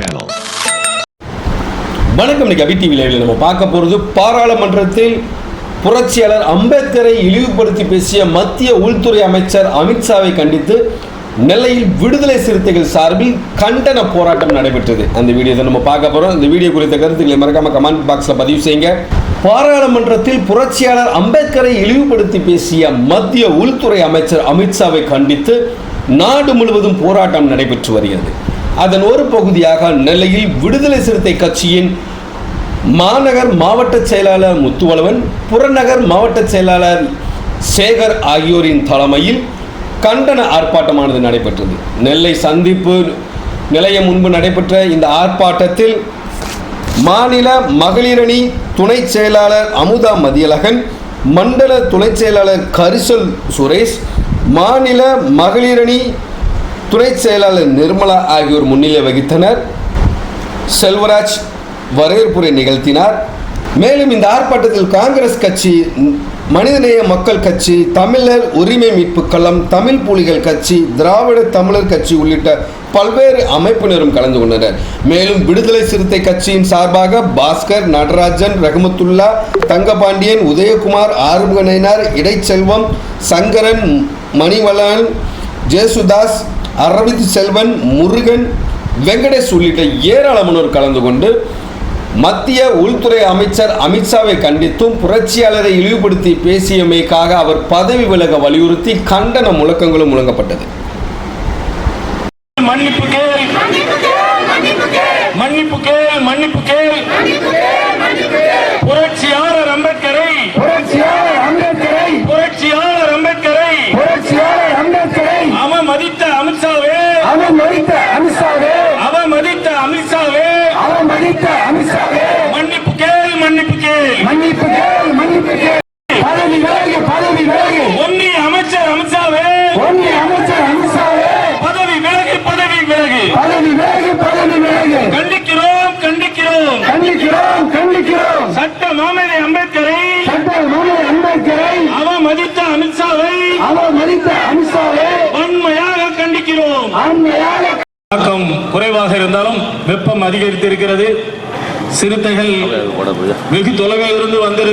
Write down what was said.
Channel வணக்கம். இன்னைக்கு அபி TV நம்ம பார்க்க போகிறது பாராளுமன்றத்தில் புரட்சியாளர் அம்பேத்கரை இழிவுபடுத்தி பேசிய மத்திய உள்துறை அமைச்சர் அமித்ஷாவை கண்டித்து நெல்லையில் விடுதலை சிறுத்தைகள் சார்பில் கண்டன போராட்டம் நடைபெற்றது. அந்த வீடியோ நம்ம பார்க்க போகிறோம் இந்த வீடியோ குறித்த கருத்துக்களை மறக்காம கமெண்ட் பாக்ஸில் பதிவு செய்யுங்க. பாராளுமன்றத்தில் புரட்சியாளர் அம்பேத்கரை இழிவுபடுத்தி பேசிய மத்திய உள்துறை அமைச்சர் அமித்ஷாவை கண்டித்து நாடு முழுவதும் போராட்டம் நடைபெற்று வருகிறது. அதன் ஒரு பகுதியாக நெல்லையில் விடுதலை சிறுத்தை கட்சியின் மாநகர் மாவட்ட செயலாளர் முத்துவளவன் புறநகர் மாவட்ட செயலாளர் சேகர் ஆகியோரின் தலைமையில் கண்டன ஆர்ப்பாட்டமானது நடைபெற்றது. நெல்லை சந்திப்பு நிலையம் முன்பு நடைபெற்ற இந்த ஆர்ப்பாட்டத்தில் மாநில மகளிரணி துணை செயலாளர் அமுதா மதியழகன் மண்டல துணை செயலாளர் கரிசல் சுரேஷ் மாநில மகளிரணி துணை செயலாளர் நிர்மலா ஆகியோர் முன்னிலை வகித்தனர். செல்வராஜ் வரவேற்புரை நிகழ்த்தினார். மேலும் இந்த ஆர்ப்பாட்டத்தில் காங்கிரஸ் கட்சி மனிதநேய மக்கள் கட்சி தமிழர் உரிமை மீட்பு களம் தமிழ் புலிகள் கட்சி திராவிட தமிழர் கட்சி உள்ளிட்ட பல்வேறு அமைப்பினரும் கலந்து கொண்டனர். மேலும் விடுதலை சிறுத்தை கட்சியின் சார்பாக பாஸ்கர் நடராஜன் ரஹமத்துல்லா தங்கபாண்டியன் உதயகுமார் ஆறுமுகனைனார் இடைச்செல்வம் சங்கரன் மணிவளன் ஜேசுதாஸ் அரவிந்த் செல்வன் முருகன் வெங்கடேஷ் உள்ளிட்ட ஏராளமானோர் கலந்து கொண்டு மத்திய உள்துறை அமைச்சர் அமித்ஷாவை கண்டித்தும் புரட்சியாளரை இழிவுபடுத்தி பேசியமைக்காக அவர் பதவி விலக வலியுறுத்தி கண்டன முழக்கங்களும் முழங்கப்பட்டது. மன்னிப்பு கேள். மன்னிப்பு கேள் மன்னிப்பு கேள். புரட்சியாளர் அம்பேத்கரை மதித்த அமித்ஷாவே மன்னிப்பு கேள் மன்னிப்பு கேள். மன்னிப்பு கேள் மன்னிப்பு கேள். பதவி விலகு பதவி விலகு. ஒன்றிய அமைச்சர் அமித்ஷாவே. ஒன்றிய அமைச்சர் அமித்ஷாவே. பதவி விலகு பதவி விலகு. பதவி விலகு பதவி விலகு. கண்டிக்கிறோம் கண்டிக்கிறோம். கண்டிக்கிறோம் கண்டிக்கிறோம். சட்ட மாமேதை அம்பேத்கரை. சட்ட மனு அம்பேத்கரை. அவ மதித்த அமித்ஷாவை. அவன் மதித்த அமித்ஷாவே. வன்மையாக கண்டிக்கிறோம். அண்மையாக தாக்கம் குறைவாக இருந்தாலும் வெப்பம் அதிகரித்திருக்கிறது. சிறுத்தைகள் வெகு தொலைவில் இருந்து வந்திருக்க